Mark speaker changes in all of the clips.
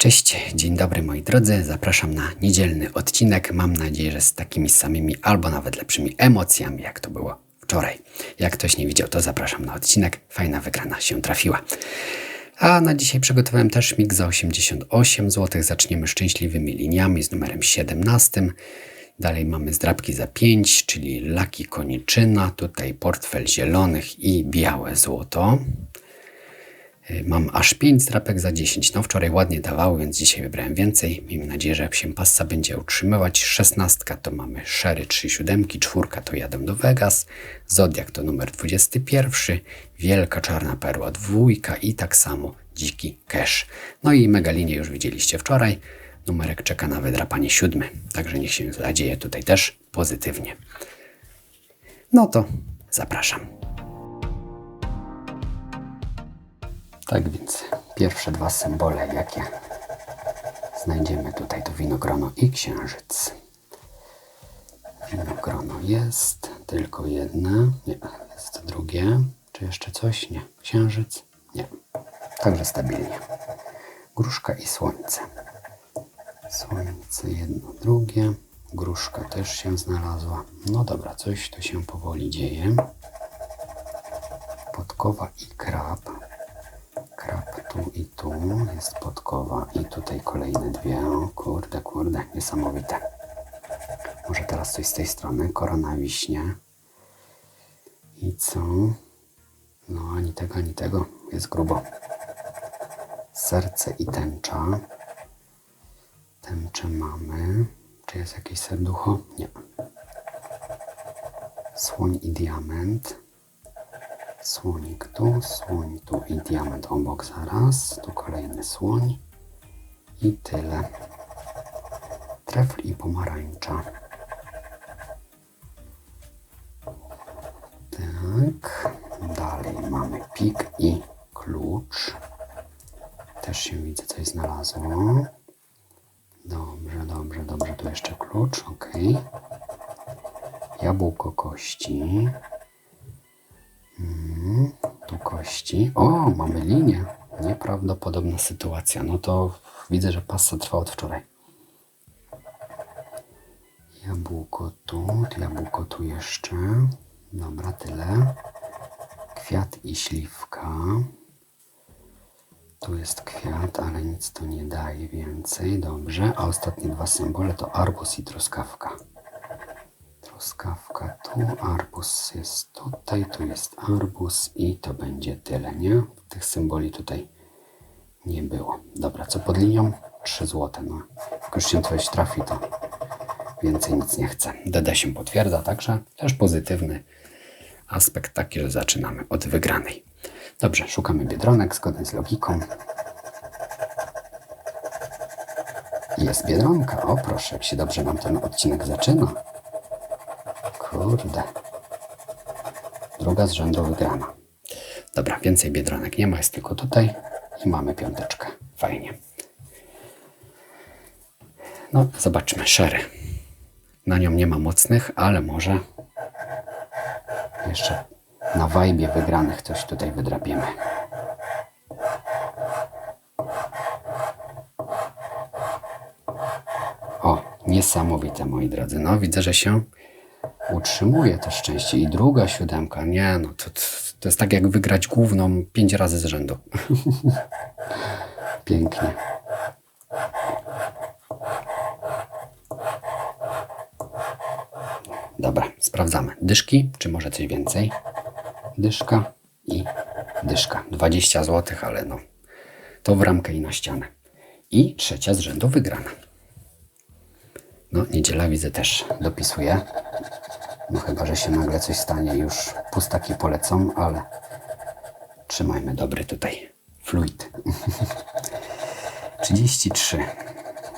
Speaker 1: Cześć, dzień dobry moi drodzy. Zapraszam na niedzielny odcinek. Mam nadzieję, że z takimi samymi albo nawet lepszymi emocjami, jak to było wczoraj. Jak ktoś nie widział, to zapraszam na odcinek. Fajna wygrana się trafiła. A na dzisiaj przygotowałem też mix za 88 zł. Zaczniemy szczęśliwymi liniami z numerem 17. Dalej mamy zdrabki za 5, czyli laki koniczyna. Tutaj portfel zielonych i białe złoto. Mam aż 5 zdrapek za 10. No wczoraj ładnie dawało, więc dzisiaj wybrałem więcej. Miejmy nadzieję, że jak się passa będzie utrzymywać. 16 to mamy Sherry 3 siódemki, czwórka to jadę do Vegas, Zodiak to numer 21, Wielka Czarna Perła dwójka i tak samo Dziki Cash. No i megalinię już widzieliście wczoraj. Numerek czeka na wydrapanie siódmy, także niech się zadzieje tutaj też pozytywnie. No to zapraszam. Tak więc pierwsze dwa symbole, jakie znajdziemy tutaj, to winogrono i księżyc. Winogrono jest, tylko jedne. Nie, jest drugie. Czy jeszcze coś? Nie. Księżyc? Nie. Także stabilnie. Gruszka i słońce. Słońce jedno, drugie. Gruszka też się znalazła. No dobra, coś tu się powoli dzieje. Podkowa i krab. Tu i tu jest podkowa i tutaj kolejne dwie. Kurde, kurde, niesamowite. Może teraz coś z tej strony. Korona wiśnie. I co? No ani tego, ani tego. Jest grubo. Serce i tęcza. Tęczę mamy. Czy jest jakieś serducho? Nie. Słoń i diament. Słonik tu, słoń tu i diament obok zaraz. Tu kolejny słoń. I tyle. Trefl i pomarańcza. Tak. Dalej mamy pik i klucz. Też się widzę coś znalazło. Dobrze, dobrze, dobrze. Tu jeszcze klucz, ok. Jabłko kości. O, mamy linię. Nieprawdopodobna sytuacja. No to widzę, że passa trwa od wczoraj. Jabłko tu, jabłko tu jeszcze. Dobra, tyle. Kwiat i śliwka. Tu jest kwiat, ale nic to nie daje więcej. Dobrze. A ostatnie dwa symbole to arbus i truskawka. Truskawka tu, arbus jest tutaj, tu jest arbus i to będzie tyle, nie? Tych symboli tutaj nie było. Dobra, co pod linią? 3 złote. No, jak już się coś trafi, to więcej nic nie chcę. DD się potwierdza, także też pozytywny aspekt taki, że zaczynamy od wygranej. Dobrze, szukamy biedronek zgodnie z logiką. Jest biedronka. O proszę, jak się dobrze nam ten odcinek zaczyna. Kurde. Druga z rzędu wygrana. Dobra, więcej biedronek nie ma, jest tylko tutaj i mamy piąteczkę. Fajnie. No, zobaczmy. Sherry. Na nią nie ma mocnych, ale może jeszcze na wajbie wygranych coś tutaj wydrapiemy. O, niesamowite moi drodzy. No, widzę, że się utrzymuje to szczęście. I druga siódemka. Nie, no to, to, jest tak jak wygrać główną pięć razy z rzędu. Pięknie. Dobra, sprawdzamy. Dyszki, czy może coś więcej? Dyszka i dyszka. 20 zł, ale no, to w ramkę i na ścianę. I trzecia z rzędu wygrana. No, niedziela widzę też dopisuje. No chyba, że się nagle coś stanie, już pustaki polecą, ale trzymajmy dobry tutaj fluid. 33,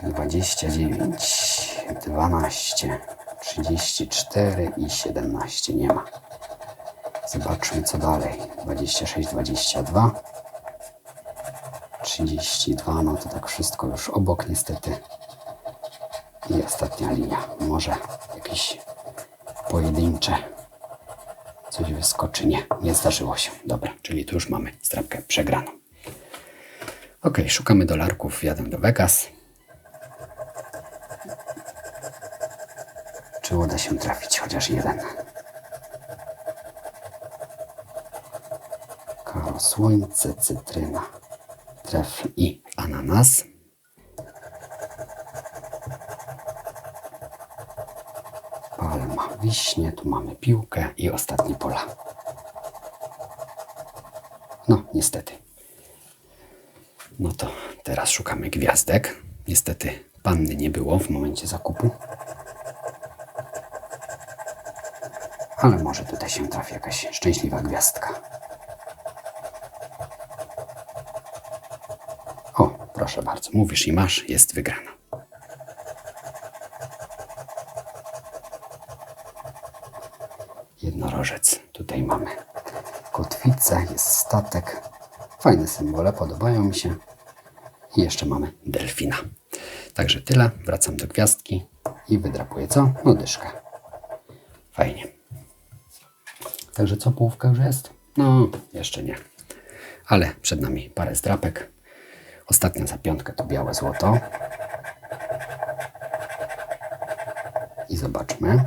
Speaker 1: 29, 12, 34 i 17 nie ma. Zobaczmy co dalej. 26, 22, 32, no to tak wszystko już obok niestety. I ostatnia linia. Może jakieś pojedyncze coś wyskoczy. Nie, nie zdarzyło się. Dobra, czyli tu już mamy strapkę przegraną. Ok, szukamy dolarków, jadę do Vegas. Czy uda się trafić chociaż jeden? Karo, słońce, cytryna, trefl i ananas. Wiśnie, tu mamy piłkę i ostatnie pola. No, niestety. No to teraz szukamy gwiazdek. Niestety panny nie było w momencie zakupu. Ale może tutaj się trafi jakaś szczęśliwa gwiazdka. O, proszę bardzo, mówisz i masz, jest wygrana. Tutaj mamy kotwicę, jest statek. Fajne symbole, podobają mi się. I jeszcze mamy delfina. Także tyle. Wracam do gwiazdki i wydrapuję co? No dyszkę. Fajnie. Także co, połówka już jest? No, jeszcze nie. Ale przed nami parę zdrapek. Ostatnia za piątkę to białe złoto. I zobaczmy.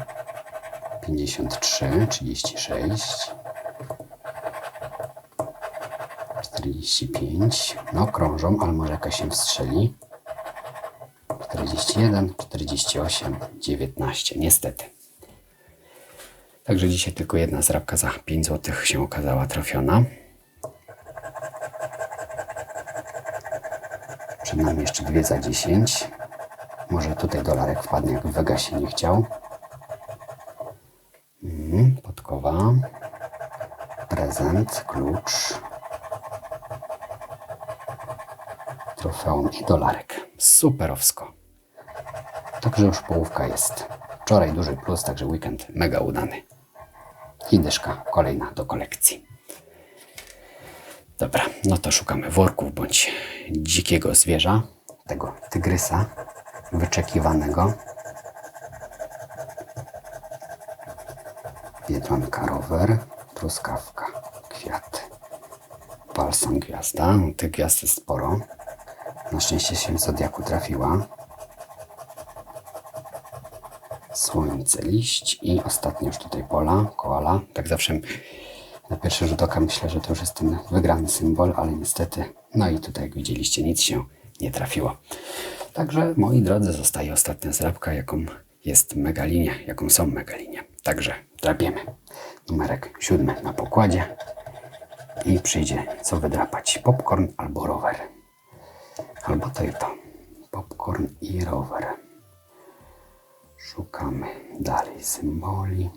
Speaker 1: 53, 36, 45. No, krążą, ale może jakaś się wstrzeli. 41, 48, 19. Niestety. Także dzisiaj tylko jedna zrabka za 5 zł się okazała trafiona. Przed nami jeszcze dwie za 10. Może tutaj dolarek wpadnie, jak w Vegasie nie chciał. Prezent, klucz. Trofeum i dolarek. Superowsko. Także już połówka jest. Wczoraj duży plus, także weekend mega udany. I dyszka kolejna do kolekcji. Dobra, no to szukamy worków bądź dzikiego zwierza, tego tygrysa wyczekiwanego. Biedronka rower, truskawka, kwiat, balsam gwiazda. Tych gwiazd jest sporo. Na szczęście się w Zodiaku trafiła. Słońce, liść i ostatnio już tutaj pola, koala. Tak zawsze na pierwszy rzut oka myślę, że to już jest ten wygrany symbol, ale niestety, no i tutaj jak widzieliście, nic się nie trafiło. Także, moi drodzy, zostaje ostatnia zrabka, jaką jest megalinia, jaką są megalinie. Także drapiemy. Numerek siódmy na pokładzie i przyjdzie co wydrapać. Popcorn albo rower. Albo to i to. Popcorn i rower. Szukamy dalej symboli.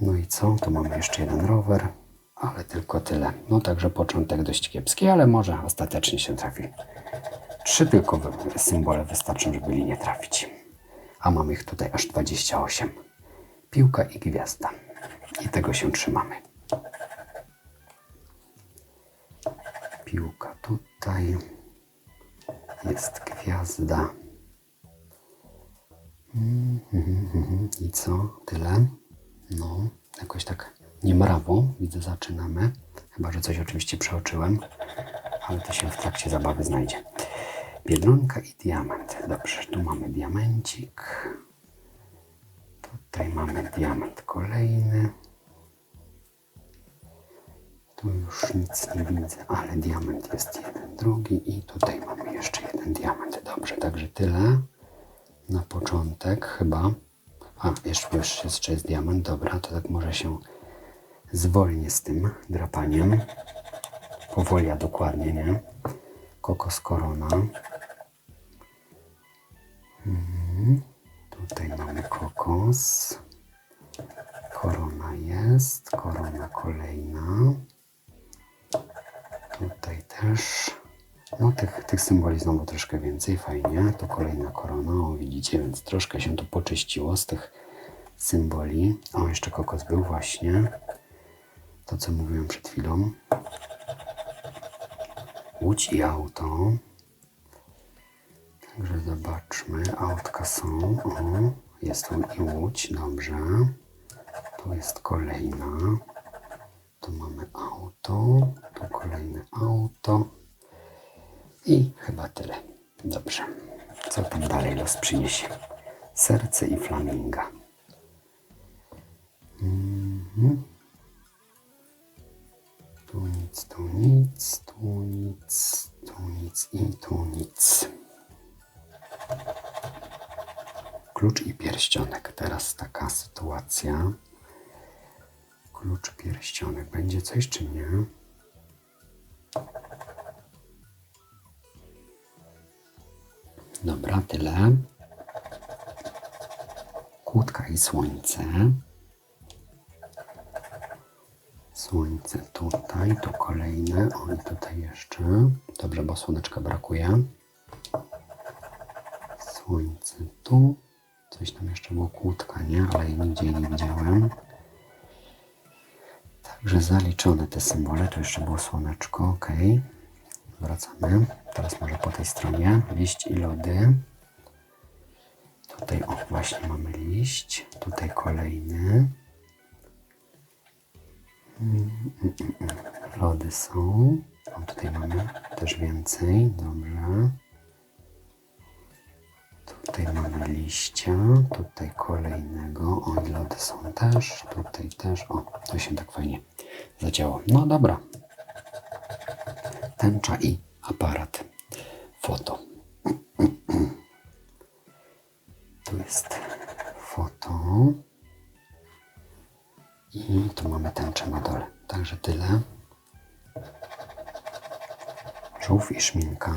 Speaker 1: No i co? Tu mamy jeszcze jeden rower, ale tylko tyle. No także początek dość kiepski, ale może ostatecznie się trafi. Trzy tylko symbole wystarczą, żeby linię trafić. A mamy ich tutaj aż 28. Piłka i gwiazda. I tego się trzymamy. Piłka tutaj. Jest gwiazda. I co? Tyle? No, jakoś tak niemrawo widzę, zaczynamy. Chyba, że coś oczywiście przeoczyłem, ale to się w trakcie zabawy znajdzie. Biedronka i diament. Dobrze, tu mamy diamencik. Tutaj mamy diament kolejny. Tu już nic nie widzę, ale diament jest jeden, drugi i tutaj mamy jeszcze jeden diament. Dobrze, także tyle na początek chyba. A, jeszcze, jeszcze, jest diament, dobra, to tak może się zwolnię z tym drapaniem. Powoli, a dokładnie, nie? Kokos korona. Tutaj mamy kokos. Korona jest, korona kolejna. Tutaj też. No tych, tych symboli znowu troszkę więcej, fajnie. To kolejna korona, o widzicie, więc troszkę się to poczyściło z tych symboli. O, jeszcze kokos był właśnie. To, co mówiłem przed chwilą. Łódź i auto. Także zobaczmy, autka są. O, jest tu łódź, dobrze. Tu jest kolejna. Tu mamy auto, tu kolejne auto I chyba tyle. Dobrze. Co tam dalej los przyniesie? Serce i flaminga. Mhm. Tu nic, tu nic, tu nic, tu nic i tu nic. Klucz i pierścionek. Teraz taka sytuacja. Klucz, pierścionek. Będzie coś czy nie? Dobra, tyle. Kłódka i słońce. Słońce tutaj, tu kolejne. O i tutaj jeszcze. Dobrze, bo słoneczka brakuje. Słońce tu. Coś tam jeszcze było kłódka, nie? Ale jej nigdzie nie widziałem. Także zaliczone te symbole. Tu jeszcze było słoneczko, ok. Wracamy. Teraz może po tej stronie. Liść i lody. Tutaj, o, właśnie mamy liść. Tutaj kolejny. Mm, mm, mm. Lody są. O, tutaj mamy też więcej. Dobrze. Tutaj mamy liścia. Tutaj kolejnego. O, lody są też. Tutaj też. O, to się tak fajnie zadziało. No dobra. Tęcza i aparat. Foto. Tu jest foto. I tu mamy tęczę na dole. Także tyle. Żółw i szminka.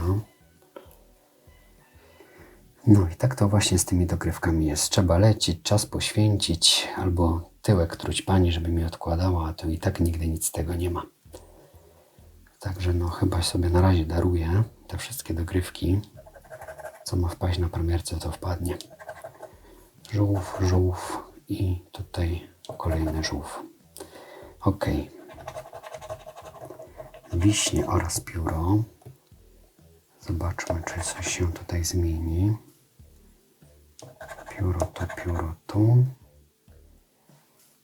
Speaker 1: No i tak to właśnie z tymi dogrywkami jest. Trzeba lecieć, czas poświęcić, albo tyłek truć pani, żeby mi odkładała, a to i tak nigdy nic z tego nie ma. Także no chyba sobie na razie daruję te wszystkie dogrywki. Co ma wpaść na premierce, to wpadnie. Żółw, żółw i tutaj kolejny żółw. Ok. Wiśnie oraz pióro. Zobaczmy, czy coś się tutaj zmieni. Pióro tu, pióro tu.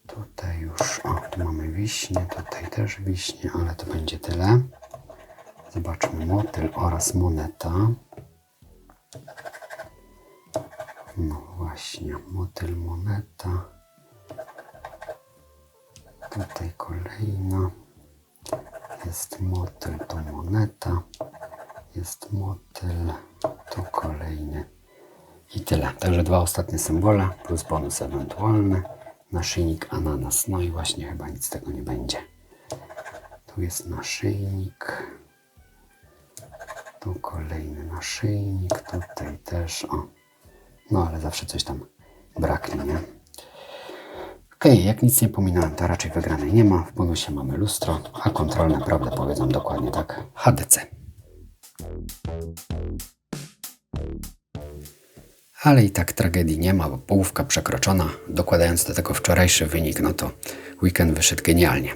Speaker 1: Tutaj już, o, tu mamy wiśnie, tutaj też wiśnie, ale to będzie tyle. Zobaczmy motyl oraz moneta. No właśnie, motyl, moneta. Tutaj kolejna. Jest motyl, to moneta. Jest motyl, tu kolejny. I tyle. Także dwa ostatnie symbole plus bonus ewentualny. Naszyjnik ananas. No i właśnie chyba nic z tego nie będzie. Tu jest naszyjnik. Tu kolejny naszyjnik. Tutaj też. O. No ale zawsze coś tam braknie, nie? Okej, jak nic nie pominąłem, to raczej wygranej nie ma. W bonusie mamy lustro, a kontrolne, prawdę powiedzą dokładnie tak, HDC. Ale i tak tragedii nie ma, bo połówka przekroczona. Dokładając do tego wczorajszy wynik, no to weekend wyszedł genialnie.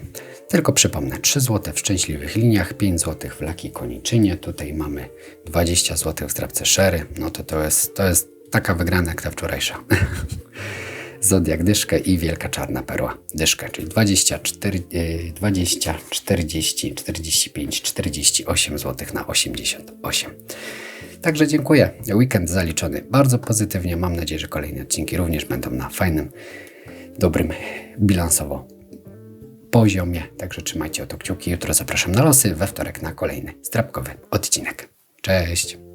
Speaker 1: Tylko przypomnę, 3 zł w szczęśliwych liniach, 5 zł w laki koniczynie. Tutaj mamy 20 zł w strapce szery. No to to jest, to jest taka wygrana jak ta wczorajsza. Zodiak dyszkę i wielka czarna perła dyszkę, czyli 24, yy, 20, 40, 45, 48 zł na 88. Także dziękuję. Weekend zaliczony bardzo pozytywnie. Mam nadzieję, że kolejne odcinki również będą na fajnym, dobrym, bilansowo poziomie. Także trzymajcie o to kciuki. Jutro zapraszam na losy, we wtorek na kolejny strapkowy odcinek. Cześć!